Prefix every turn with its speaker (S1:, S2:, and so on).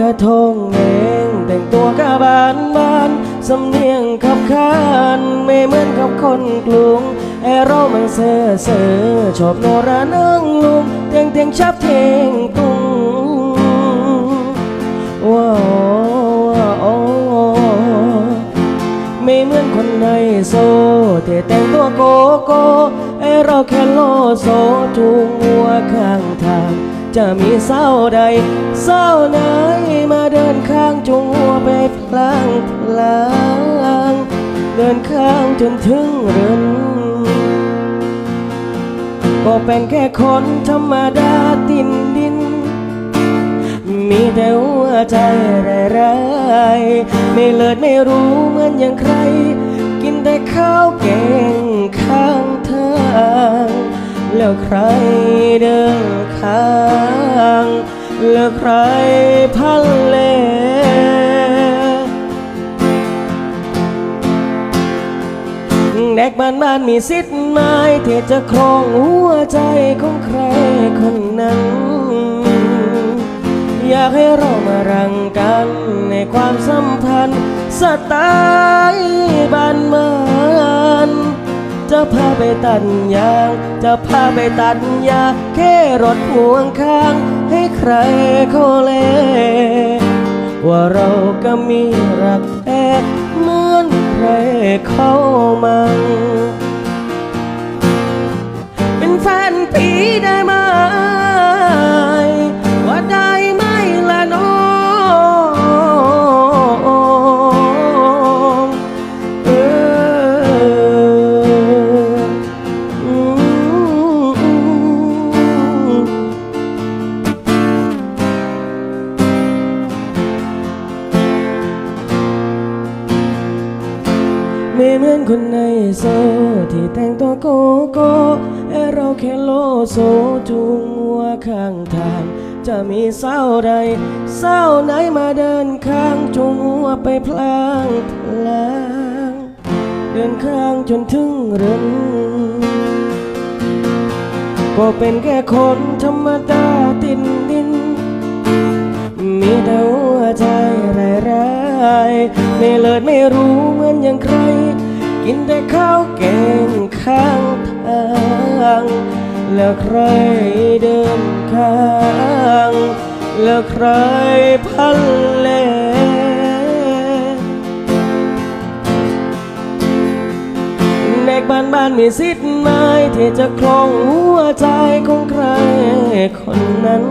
S1: กระทงเองแต่งตัวกะบานบานสำเนียงขับขานไม่เหมือนกับคนกรุงแอโรมันเซ่อเซ่อชอบโนรานังลุงเตียงเตียงชับเทงตุงว้าวว้าวไม่เหมือนคนในโซที่แต่งตัวโกโก้ไอเราแค่โลโซจูงวัวข้างทาง จะมีเศร้าใดเศร้าไหนมาเดินข้างจงวัวไปพลางพลางเดินข้างจนถึงเรือนก็เป็นแค่คนธรรมดาตินดิน มีแต่หัวใจไรายๆไม่เลิศไม่รู้เหมือนอย่างใคร กินแต่ข้าวแกงข้างทาง แล้วใครเดินข้าง แล้วใครพันเลเด็กบ้านบ้านๆมีสิทธิ์ไหมที่จะครองหัวใจของใครคนนั้น อยากให้เรามารังกันในความสัมพันธ์สไตล์ ตัดยาง จะพาไปตัดยาแค่รถพ่วงข้าง ให้ใครเขาเล ว่าเราก็มีรักแท้เหมือนใครเข้ามัง เป็นแฟนผีได้ไหม เหมือนคนในโซ ที่แต่งตัวโกโก้ไอเราแค่โลโซจูงวัวข้างทาง จะมีเศร้าใดเศร้าไหนมาเดินข้างจูงวัวไปพลางพลางเดินข้างจนถึงเรือนก็เป็นแค่คนธรรมดาตินดิน มีแต่หัวใจร้ายๆไม่เลิศไม่รู้ กินแต่ข้าวแกงข้างทาง แล้วใครเดินข้าง แล้วใครพันเลเด็กบ้านบ้านๆมีสิทธิ์ไหมที่จะครองหัวใจของใครคนนั้น